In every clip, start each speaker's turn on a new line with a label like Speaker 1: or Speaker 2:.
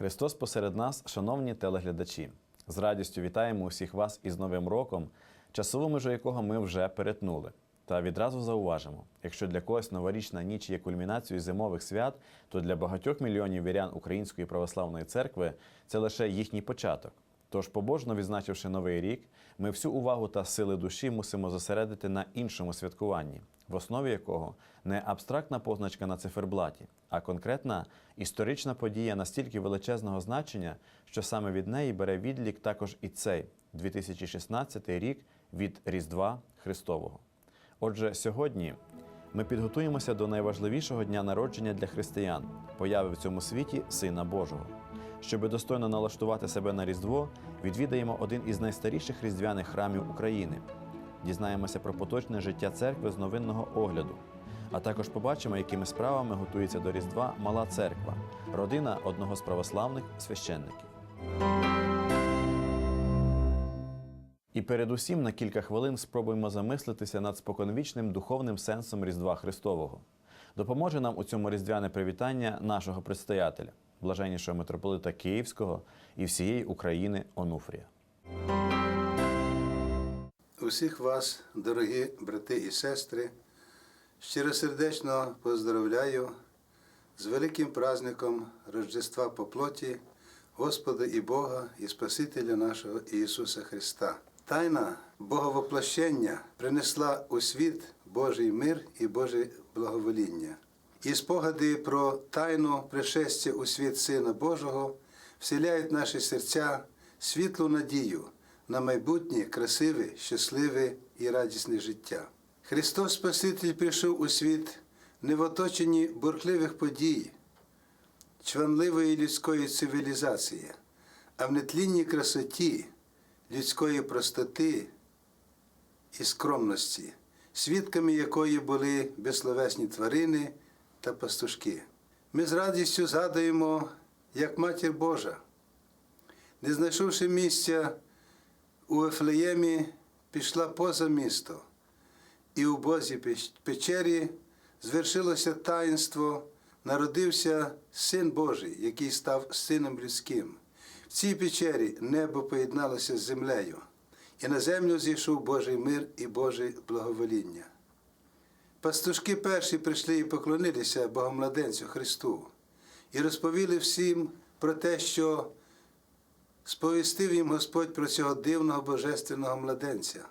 Speaker 1: Христос посеред нас, шановні телеглядачі, з радістю вітаємо усіх вас із Новим роком, часову межу якого ми вже перетнули. Та відразу зауважимо: якщо для когось новорічна ніч є кульмінацією зимових свят, то для багатьох мільйонів вірян Української православної церкви це лише їхній початок. Тож, побожно відзначивши новий рік, ми всю увагу та сили душі мусимо зосередити на іншому святкуванні, в основі якого не абстрактна позначка на циферблаті, а конкретна історична подія настільки величезного значення, що саме від неї бере відлік також і цей 2016 рік від Різдва Христового. Отже, сьогодні ми підготуємося до найважливішого дня народження для християн появи в цьому світі Сина Божого. Щоби достойно налаштувати себе на Різдво, відвідаємо один із найстаріших різдвяних храмів України. Дізнаємося про поточне життя церкви з новинного огляду, а також побачимо, якими справами готується до Різдва Мала Церква, родина одного з православних священників. І передусім на кілька хвилин спробуємо замислитися над споконвічним духовним сенсом Різдва Христового. Допоможе нам у цьому різдвяне привітання нашого предстоятеля, блаженнішого митрополита Київського і всієї України Онуфрія.
Speaker 2: Усіх вас, дорогі брати і сестри, щиросердечно поздравляю з великим праздником Рождества по плоті Господа і Бога і Спасителя нашого Ісуса Христа. Тайна Боговоплощення принесла у світ Божий мир і Боже благовоління. І спогади про тайну пришестя у світ Сина Божого вселяють наші серця світлу надію на майбутнє красиве, щасливе і радісне життя. Христос Спаситель прийшов у світ не в оточенні бурхливих подій, чванливої людської цивілізації, а в нетлінній красоті людської простоти і скромності, свідками якої були безсловесні тварини та пастушки. Ми з радістю згадуємо, як Матір Божа, не знайшовши місця у Ефлеємі, пішла поза місто, і у Бозі печері звершилося таїнство, народився Син Божий, який став сином людським. В цій печері небо поєдналося з землею, і на землю зійшов Божий мир і Боже благовоління. Пастушки перші прийшли і поклонилися Богомладенцю Христу і розповіли всім про те, що сповістив їм Господь про цього дивного божественного младенця.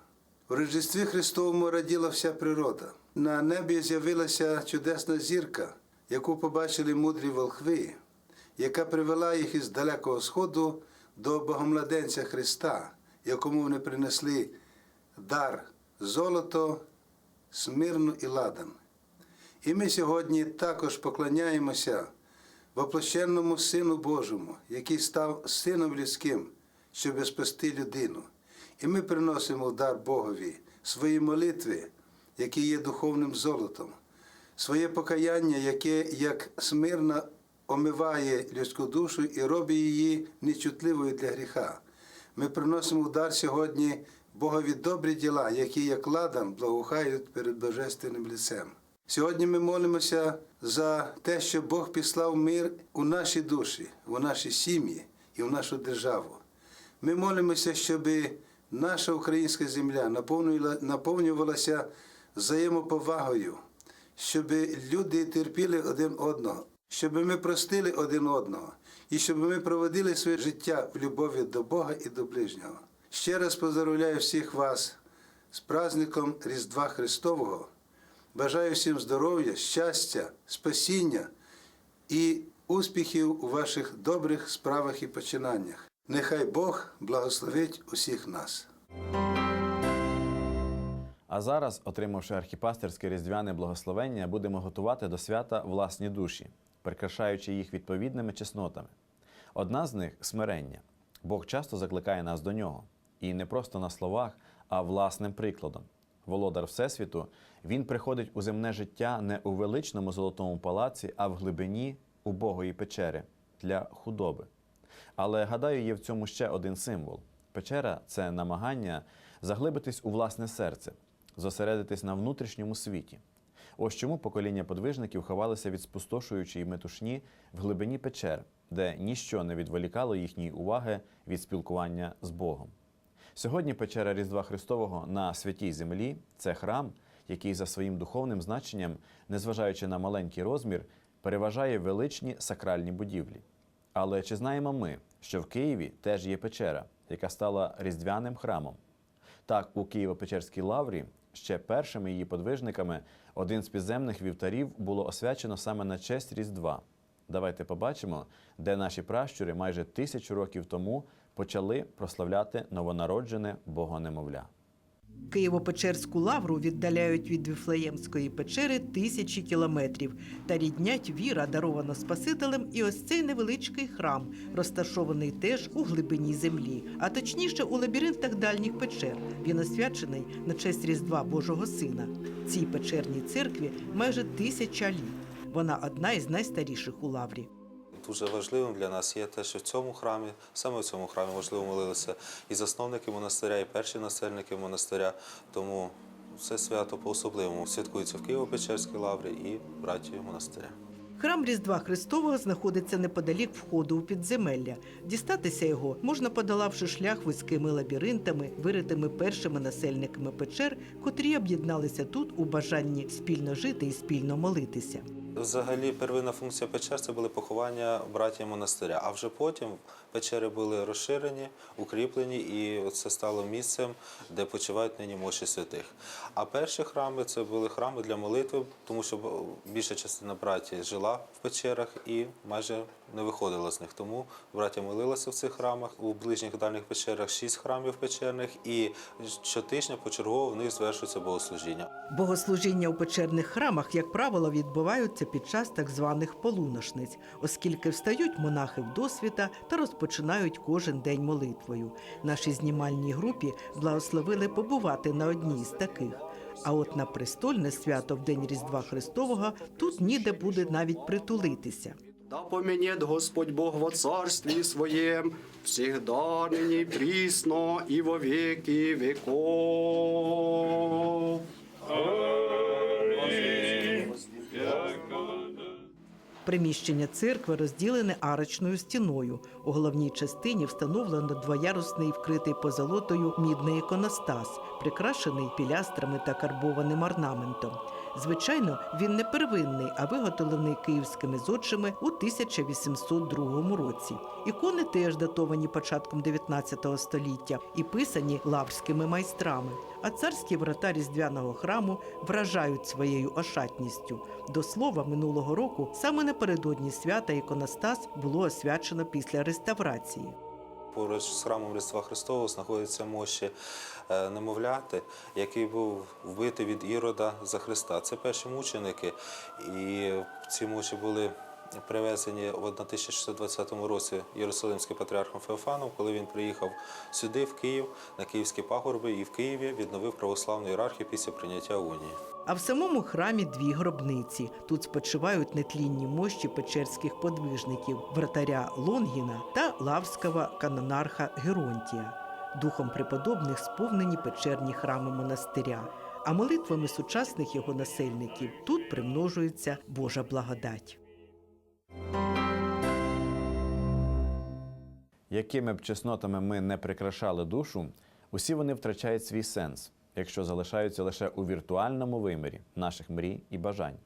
Speaker 2: У Рождестві Христовому раділа вся природа. На небі з'явилася чудесна зірка, яку побачили мудрі волхви, яка привела їх із далекого сходу до Богомладенця Христа, якому вони принесли дар золото, смирну і ладан. І ми сьогодні також поклоняємося воплощенному Сину Божому, який став Сином людським, щоб спасти людину. І ми приносимо в дар Богові свої молитви, які є духовним золотом, своє покаяння, яке як смирно омиває людську душу і робить її нечутливою для гріха. Ми приносимо в дар сьогодні Богові добрі діла, які як ладан благоухають перед божественним лицем. Сьогодні ми молимося за те, щоб Бог післав мир у наші душі, у наші сім'ї і в нашу державу. Ми молимося, щоб наша українська земля наповнювалася взаємоповагою, щоб люди терпіли один одного, щоб ми простили один одного і щоб ми проводили своє життя в любові до Бога і до ближнього. Ще раз поздравляю всіх вас з праздником Різдва Христового. Бажаю всім здоров'я, щастя, спасіння і успіхів у ваших добрих справах і починаннях. Нехай Бог благословить усіх нас.
Speaker 1: А зараз, отримавши архіпастерське різдвяне благословення, будемо готувати до свята власні душі, прикрашаючи їх відповідними чеснотами. Одна з них смирення. Бог часто закликає нас до нього. І не просто на словах, а власним прикладом. Володар Всесвіту, він приходить у земне життя не у величному золотому палаці, а в глибині убогої печери для худоби. Але гадаю, є в цьому ще один символ. Печера це намагання заглибитись у власне серце, зосередитись на внутрішньому світі. Ось чому покоління подвижників ховалися від спустошуючої метушні в глибині печер, де ніщо не відволікало їхньої уваги від спілкування з Богом. Сьогодні печера Різдва Христового на святій землі це храм, який за своїм духовним значенням, незважаючи на маленький розмір, переважає величні сакральні будівлі. Але чи знаємо ми, що в Києві теж є печера, яка стала різдвяним храмом? Так, у Києво-Печерській лаврі ще першими її подвижниками один з підземних вівтарів було освячено саме на честь Різдва. Давайте побачимо, де наші пращури майже тисячу років тому почали прославляти новонароджене богонемовля.
Speaker 3: Києво-Печерську лавру віддаляють від Віфлеємської печери тисячі кілометрів та ріднять віра, дарована Спасителем, і ось цей невеличкий храм, розташований теж у глибині землі, а точніше у лабіринтах дальніх печер. Він освячений на честь Різдва Божого Сина. Цій печерній церкві майже тисяча літ. Вона одна із найстаріших у лаврі.
Speaker 4: Дуже важливим для нас є те, що в цьому храмі, саме в цьому храмі, можливо, молилися і засновники монастиря, і перші насельники монастиря. Тому це свято по-особливому святкується в Києво-Печерській лаврі і браті монастиря.
Speaker 3: Храм Різдва Христового знаходиться неподалік входу у підземелля. Дістатися його можна, подолавши шлях вузькими лабіринтами, виритими першими насельниками печер, котрі об'єдналися тут у бажанні спільно жити і спільно молитися.
Speaker 4: Взагалі, первинна функція печер це були поховання братів монастиря. А вже потім печери були розширені, укріплені, і це стало місцем, де почувають нині мощі святих. А перші храми це були храми для молитви, тому що більша частина братів жила в печерах і майже не виходила з них. Тому браття молилися в цих храмах. У ближніх дальніх печерах шість храмів печерних, і щотижня почергово в них звершується богослужіння.
Speaker 3: Богослужіння у печерних храмах, як правило, відбуваються під час так званих полуношниць, оскільки встають монахи в досвіта та розпочинають кожен день молитвою. Нашій знімальній групі благословили побувати на одній з таких. А от на престольне свято в день Різдва Христового тут ніде буде навіть притулитися.
Speaker 5: Да поменет Господь Бог во царстве Своем, всегда, ныне, и присно, и во веки веков.
Speaker 3: Приміщення церкви розділене арочною стіною. У головній частині встановлено двоярусний вкритий позолотою мідний іконостас, прикрашений пілястрами та карбованим орнаментом. Звичайно, він не первинний, а виготовлений київськими зодчими у 1802 році. Ікони теж датовані початком 19 століття і писані лаврськими майстрами. А царські врата різдвяного храму вражають своєю ошатністю. До слова, минулого року саме напередодні свята іконостас було освячено після реставрації.
Speaker 4: Поруч з храмом Різдва Христового знаходиться мощі немовляти, який був вбитий від Ірода за Христа. Це перші мученики, і ці мощі були привезені в 1620 році Єрусалимським патріархом Феофаном, коли він приїхав сюди, в Київ, на Київські пагорби, і в Києві відновив православну ієрархію після прийняття унії.
Speaker 3: А в самому храмі дві гробниці. Тут спочивають нетлінні мощі печерських подвижників вратаря Лонгіна та лавського канонарха Геронтія. Духом преподобних сповнені печерні храми монастиря. А молитвами сучасних його насельників тут примножується Божа благодать.
Speaker 1: Якими б чеснотами ми не прикрашали душу, усі вони втрачають свій сенс, якщо залишаються лише у віртуальному вимірі наших мрій і бажань.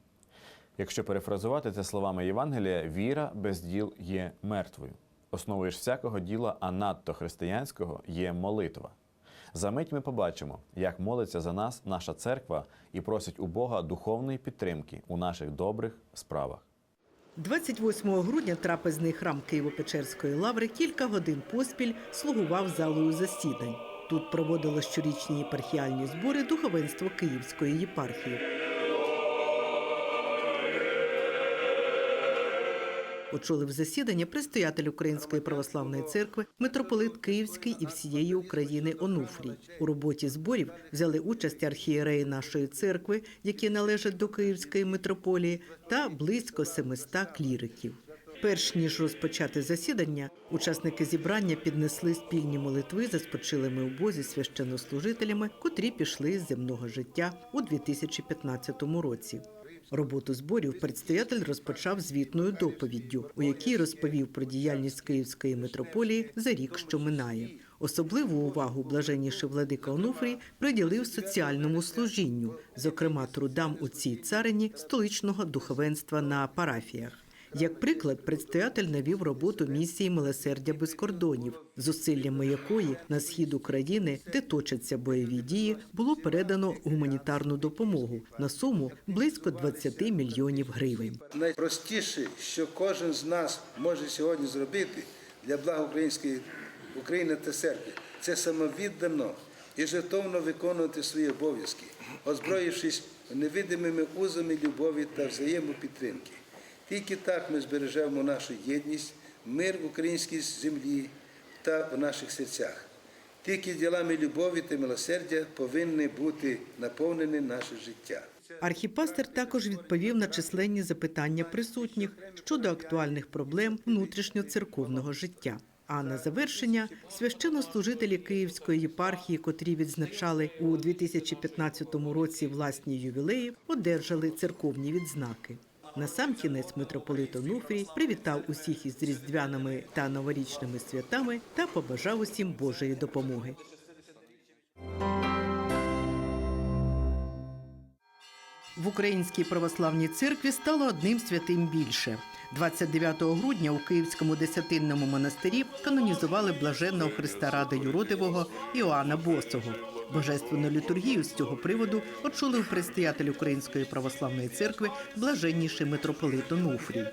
Speaker 1: Якщо перефразувати це словами Євангелія, віра без діл є мертвою. Основою ж всякого діла, а надто християнського, є молитва. За мить ми побачимо, як молиться за нас наша церква і просить у Бога духовної підтримки у наших добрих справах.
Speaker 3: 28 грудня трапезний храм Києво-Печерської лаври кілька годин поспіль слугував залою засідань. Тут проводило щорічні єпархіальні збори духовенство Київської єпархії. Очолив засідання предстоятель Української православної церкви, митрополит Київський і всієї України Онуфрій. У роботі зборів взяли участь архієреї нашої церкви, які належать до Київської митрополії, та близько 700 кліриків. Перш ніж розпочати засідання, учасники зібрання піднесли спільні молитви за спочилими у Бозі священнослужителями, котрі пішли з земного життя у 2015 році. Роботу зборів предстоятель розпочав звітною доповіддю, у якій розповів про діяльність Київської митрополії за рік, що минає. Особливу увагу блаженніший владика Онуфрій приділив соціальному служінню, зокрема трудам у цій царині столичного духовенства на парафіях. Як приклад, предстоятель навів роботу місії милосердя без кордонів, зусиллями якої на схід України, де точаться бойові дії, було передано гуманітарну допомогу на суму близько 20 мільйонів гривень.
Speaker 2: Найпростіше, що кожен з нас може сьогодні зробити для блага української України та церкви, це самовіддано і жертовно виконувати свої обов'язки, озброївшись невидимими узами любові та взаємопідтримки. Тільки так ми збережемо нашу єдність, мир в українській землі та в наших серцях. Тільки ділами любові та милосердя повинні бути наповнені наше життя.
Speaker 3: Архіпастер також відповів на численні запитання присутніх щодо актуальних проблем внутрішньоцерковного життя. А на завершення священнослужителі Київської єпархії, котрі відзначали у 2015 році власні ювілеї, одержали церковні відзнаки. Насамкінець митрополит Онуфрій привітав усіх із різдвяними та новорічними святами та побажав усім Божої допомоги. В Українській православній церкві стало одним святим більше. 29 грудня у Київському десятинному монастирі канонізували блаженного Христа Ради Юродивого Іоанна Босого. Божественну літургію з цього приводу очолив предстоятель Української православної церкви блаженніший митрополит Онуфрій.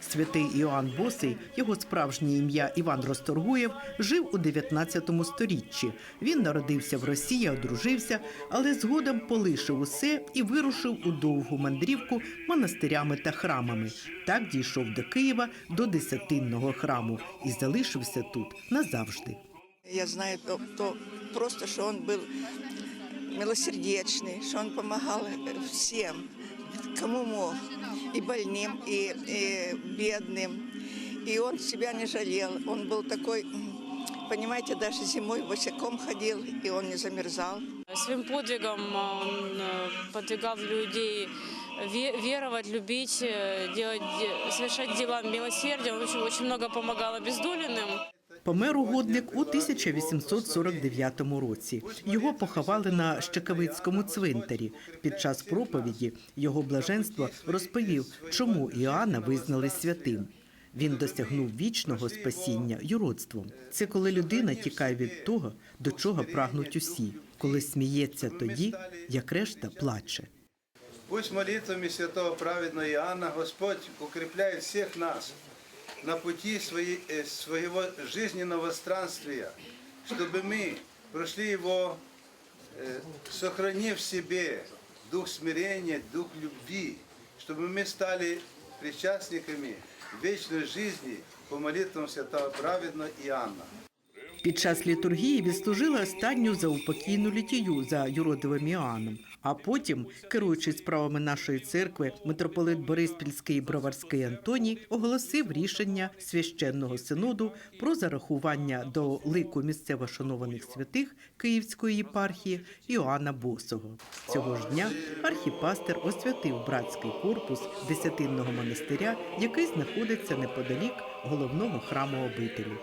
Speaker 3: Святий Іоанн Босий, його справжнє ім'я Іван Розторгуєв, жив у 19 сторіччі. Він народився в Росії, одружився, але згодом полишив усе і вирушив у довгу мандрівку монастирями та храмами. Так дійшов до Києва до десятинного храму і залишився тут назавжди.
Speaker 6: Я знаю то, то просто, что он был милосердечный, что он помогал всем, кому мог, и больным, и, и бедным. И он себя не жалел. Он был такой, понимаете, даже зимой босиком ходил, и он не замерзал.
Speaker 7: Своим подвигом он подвигал людей ве- веровать, любить, делать, де- совершать дела милосердия. Он очень, очень много помогал обездоленным.
Speaker 3: Помер угодник у 1849 році. Його поховали на Щекавицькому цвинтарі. Під час проповіді його блаженство розповів, чому Іоанна визнали святим. Він досягнув вічного спасіння юродством. Це коли людина тікає від того, до чого прагнуть усі, коли сміється тоді, як решта плаче.
Speaker 2: Пусть молитвами святого праведного Иоанна Господь укрепляет всех нас на пути своей, э, своего жизненного странствия, чтобы мы прошли его, э, сохранив в себе дух смирения, дух любви, чтобы мы стали причастниками вечной жизни по молитвам святого праведного Иоанна.
Speaker 3: Під час літургії відслужили останню заупокійну літію за юродивим Іоанном. А потім, керуючись справами нашої церкви, митрополит Бориспільський Броварський Антоній оголосив рішення священного синоду про зарахування до лику місцево шанованих святих Київської єпархії Іоанна Босого. Цього ж дня архіпастер освятив братський корпус десятинного монастиря, який знаходиться неподалік головного храму обителі.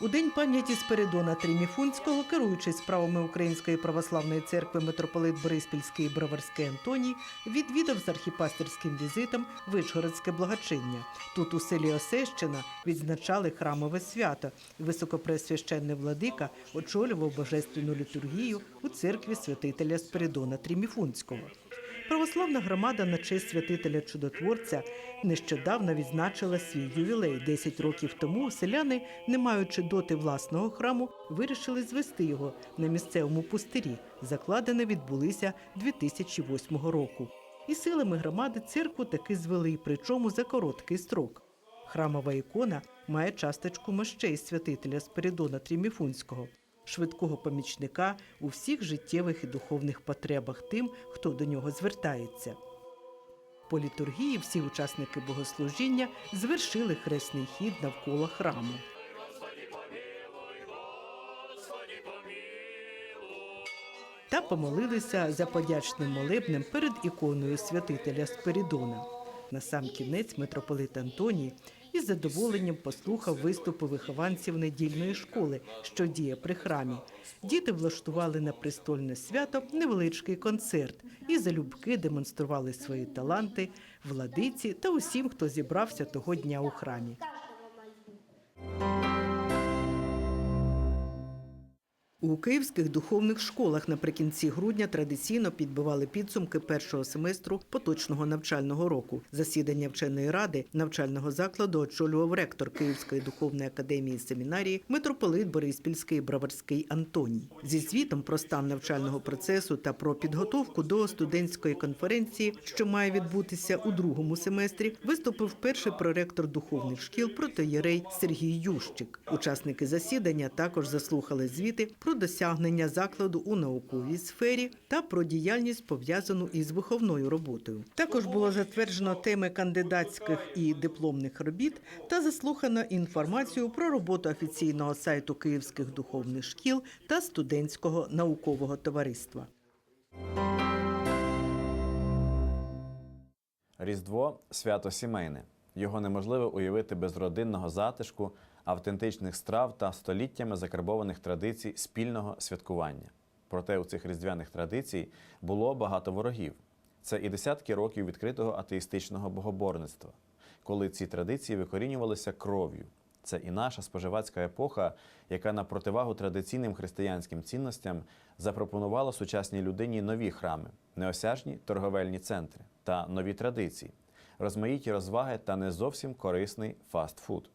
Speaker 3: У день пам'яті Спиридона Тріміфунського, керуючись справами Української православної церкви митрополит Бориспільський Броварський Антоній, відвідав з архіпастерським візитом Вишгородське благочиння. Тут у селі Осещина відзначали храмове свято. Високопресвященний владика очолював божественну літургію у церкві святителя Спиридона Тріміфунського. Православна громада на честь святителя чудотворця нещодавно відзначила свій ювілей. Десять років тому селяни, не маючи доти власного храму, вирішили звести його на місцевому пустирі. Закладини відбулися 2008 року. І силами громади церкву таки звели, причому за короткий строк. Храмова ікона має часточку мощей святителя Спиридона Тріміфунського, швидкого помічника у всіх життєвих і духовних потребах тим, хто до нього звертається. По літургії всі учасники богослужіння звершили хресний хід навколо храму. Та помолилися за подячним молебнем перед іконою святителя Спирідона. На сам кінець митрополит Антоній із задоволенням послухав виступи вихованців недільної школи, що діє при храмі. Діти влаштували на престольне свято невеличкий концерт і залюбки демонстрували свої таланти владиці та усім, хто зібрався того дня у храмі. У київських духовних школах наприкінці грудня традиційно підбивали підсумки першого семестру поточного навчального року. Засідання вченої ради навчального закладу очолював ректор Київської духовної академії семінарії митрополит Бориспільський Броварський Антоній. Зі звітом про стан навчального процесу та про підготовку до студентської конференції, що має відбутися у другому семестрі, виступив перший проректор духовних шкіл протоєрей Сергій Ющик. Учасники засідання також заслухали звіти про досягнення закладу у науковій сфері та про діяльність пов'язану із виховною роботою. Також було затверджено теми кандидатських і дипломних робіт та заслухано інформацію про роботу офіційного сайту київських духовних шкіл та студентського наукового товариства.
Speaker 1: Різдво свято сімейне. Його неможливо уявити без родинного затишку, автентичних страв та століттями закарбованих традицій спільного святкування. Проте у цих різдвяних традицій було багато ворогів. Це і десятки років відкритого атеїстичного богоборництва, коли ці традиції викорінювалися кров'ю. Це і наша споживацька епоха, яка на противагу традиційним християнським цінностям запропонувала сучасній людині нові храми, неосяжні торговельні центри та нові традиції, розмаїті розваги та не зовсім корисний фастфуд.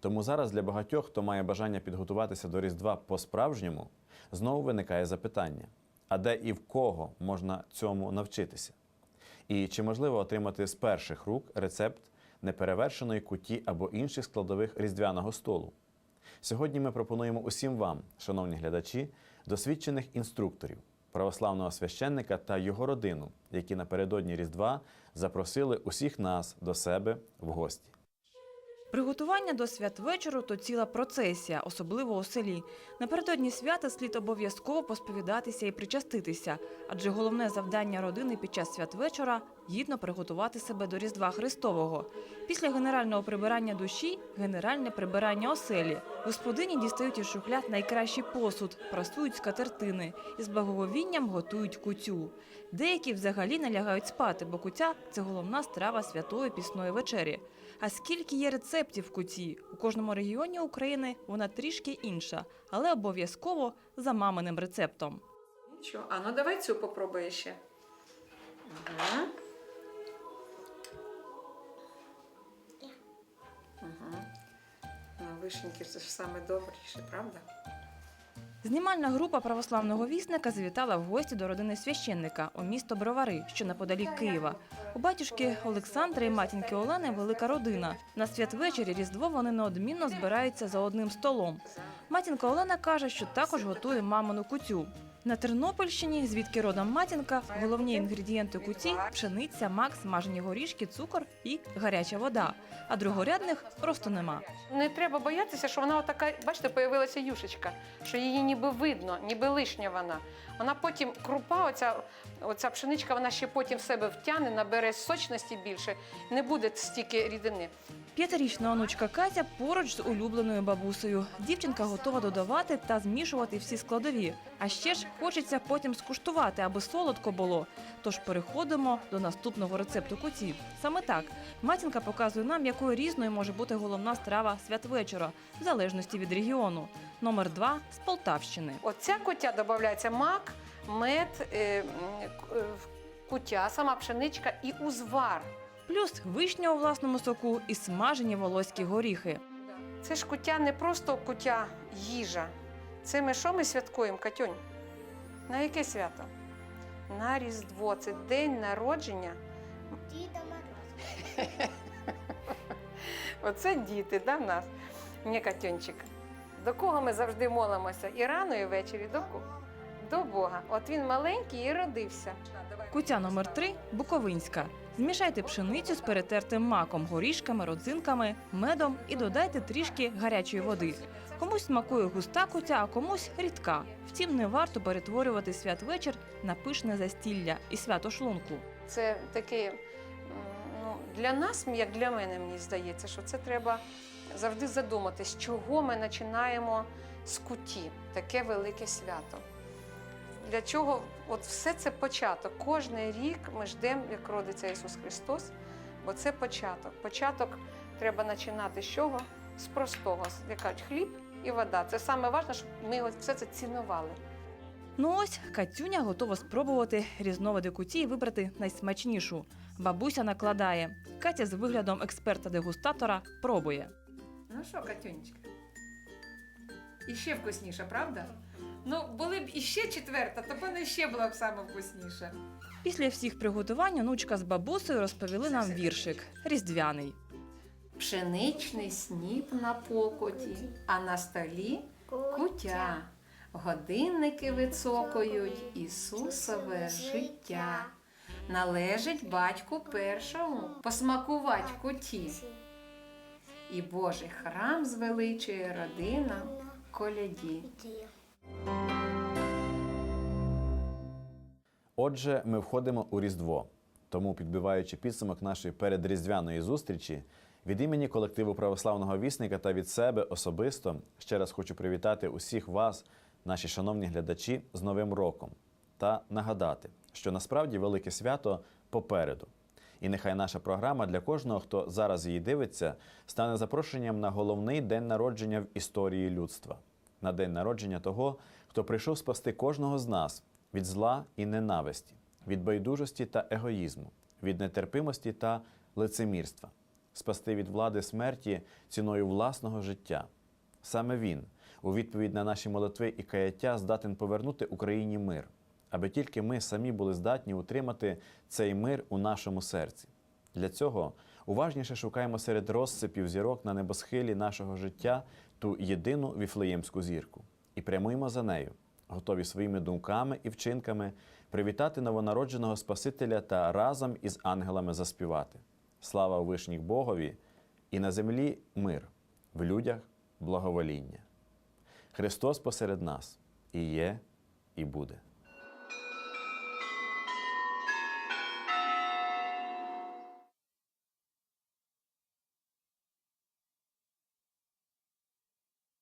Speaker 1: Тому зараз для багатьох, хто має бажання підготуватися до Різдва по-справжньому, знову виникає запитання: а де і в кого можна цьому навчитися? І чи можливо отримати з перших рук рецепт неперевершеної куті або інших складових різдвяного столу? Сьогодні ми пропонуємо усім вам, шановні глядачі, досвідчених інструкторів, православного священника та його родину, які напередодні Різдва запросили усіх нас до себе в гості.
Speaker 8: Приготування до святвечору то ціла процесія, особливо у селі. Напередодні свята слід обов'язково посповідатися і причаститися, адже головне завдання родини під час святвечора гідно приготувати себе до Різдва Христового. Після генерального прибирання душі генеральне прибирання оселі. Господині дістають із шухляд найкращий посуд, прасують скатертини і з благоговінням готують кутю. Деякі взагалі не лягають спати, бо кутя це головна страва святої пісної вечері. А скільки є рецептів куті? У кожному регіоні України вона трішки інша, але обов'язково за маминим рецептом.
Speaker 9: Нічого. А ну давай цю попробуй ще. Угу. Вишеньки це ж саме добріше, правда?
Speaker 8: Знімальна група православного вісника завітала в гості до родини священника у місто Бровари, що неподалік Києва. У батюшки Олександра і матінки Олени велика родина. На святвечері Різдво вони неодмінно збираються за одним столом. Матінка Олена каже, що також готує мамину кутю. На Тернопільщині, звідки родом матінка, головні інгредієнти куті – пшениця, мак, смажені горішки, цукор і гаряча вода. А другорядних просто нема.
Speaker 9: Не треба боятися, що вона отака, бачите, появилася юшечка, що її ніби видно, ніби лишня вона. Вона потім крупа, оця, оця пшеничка, вона ще потім в себе втягне, набере сочності більше, не буде стільки рідини.
Speaker 8: П'ятирічна онучка Катя поруч з улюбленою бабусею. Дівчинка готова додавати та змішувати всі складові. А ще ж хочеться потім скуштувати, аби солодко було. Тож переходимо до наступного рецепту куті. Саме так матінка показує нам, якою різною може бути головна страва святвечора, в залежності від регіону. Номер два з Полтавщини.
Speaker 9: Оця кутя додається мак, мед, е, е, кутя, сама пшеничка і узвар.
Speaker 8: Плюс вишня у власному соку і смажені волоські горіхи.
Speaker 9: Це ж куття не просто куття їжа. Це ми що ми святкуємо, Катюнь? На яке свято? На Різдво. Це день народження.
Speaker 10: Діда Мороза.
Speaker 9: Оце діти, да, в нас? Ні, Катюнчик. До кого ми завжди молимося? І рано, і ввечері. До кого? До Бога. От він маленький і родився.
Speaker 8: Кутя номер 3 Буковинська. Змішайте пшеницю з перетертим маком, горішками, родзинками, медом і додайте трішки гарячої води. Комусь смакує густа кутя, а комусь рідка. Втім, не варто перетворювати святвечір на пишне застілля і свято шлунку.
Speaker 9: Це таке, ну, для нас, як для мене, мені здається, що це треба завжди задуматись, чого ми починаємо з куті, таке велике свято. Для чого от все це початок. Кожний рік ми ждемо, як родиться Ісус Христос, бо це початок. Початок треба починати з чого? З простого, з- як кажуть, хліб і вода. Це саме важливе, щоб ми от все це цінували.
Speaker 8: Ну ось Катюня готова спробувати різновиди куті і вибрати найсмачнішу. Бабуся накладає. Катя з виглядом експерта-дегустатора пробує.
Speaker 9: Ну що, Катюнечка? Іще вкусніше, правда? Ну, були б іще четверта, то певно ще була б саме вкусніша.
Speaker 8: Після всіх приготувань онучка з бабусею розповіли нам віршик різдвяний.
Speaker 9: Пшеничний сніп на покоті, а на столі кутя. Годинники вицокують Ісусове життя. Належить батьку першому посмакувати куті. І Божий храм звеличує родина коляді.
Speaker 1: Отже, ми входимо у Різдво. Тому, підбиваючи підсумок нашої передріздвяної зустрічі, від імені колективу православного вісника та від себе особисто ще раз хочу привітати усіх вас, наші шановні глядачі, з Новим роком та нагадати, що насправді велике свято попереду. І нехай наша програма для кожного, хто зараз її дивиться, стане запрошенням на головний день народження в історії людства, на день народження того, хто прийшов спасти кожного з нас від зла і ненависті, від байдужості та егоїзму, від нетерпимості та лицемірства, спасти від влади смерті ціною власного життя. Саме він, у відповідь на наші молитви і каяття, здатен повернути Україні мир, аби тільки ми самі були здатні утримати цей мир у нашому серці. Для цього уважніше шукаємо серед розсипів зірок на небосхилі нашого життя ту єдину віфлеємську зірку і прямуємо за нею, готові своїми думками і вчинками привітати новонародженого Спасителя та разом із ангелами заспівати. Слава у вишніх Богові і на землі мир, в людях благовоління. Христос посеред нас і є, і буде.